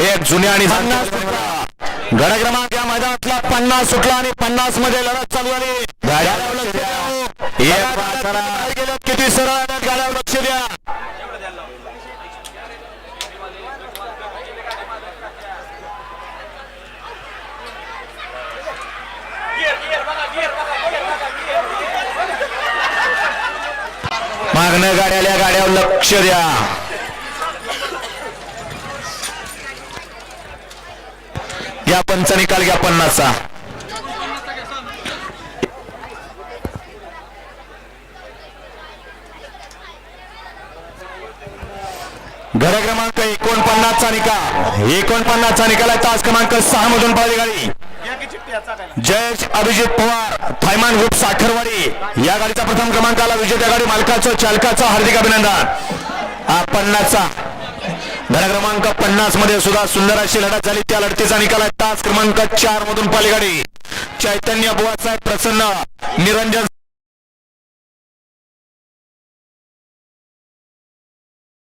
एक जुन्या आणि गड क्रमांक या मैदानातला पन्नास सुटला आणि पन्नासमध्ये लढत चालू. गेल्यात किती सरळ गाड्यावर लक्ष द्या. मागण्या गाड्याल्या गाड्यावर लक्ष द्या. या पंच निकाल घ्या पन्नासचा. घर क्रमांक एकोणपन्नासचा निकाल. एकोणपन्नासचा निकाल आहे. तास क्रमांक सहा मधून पाहिली गाडी. जयेश अभिजित पवार थायमान ग्रुप साखरवाडी. या गाडीचा प्रथम क्रमांक आला विजेत्या गाडी मालकाचं चालकाचं हार्दिक अभिनंदन. हा पन्नासचा. धन क्रमांक पन्नासमध्ये सुद्धा सुंदर अशी लढत झाली. त्या लढतीचा निकाल आहे. तास क्रमांक चार मधून पाली चैतन्य बुवासाहेब प्रसन्न निरंजन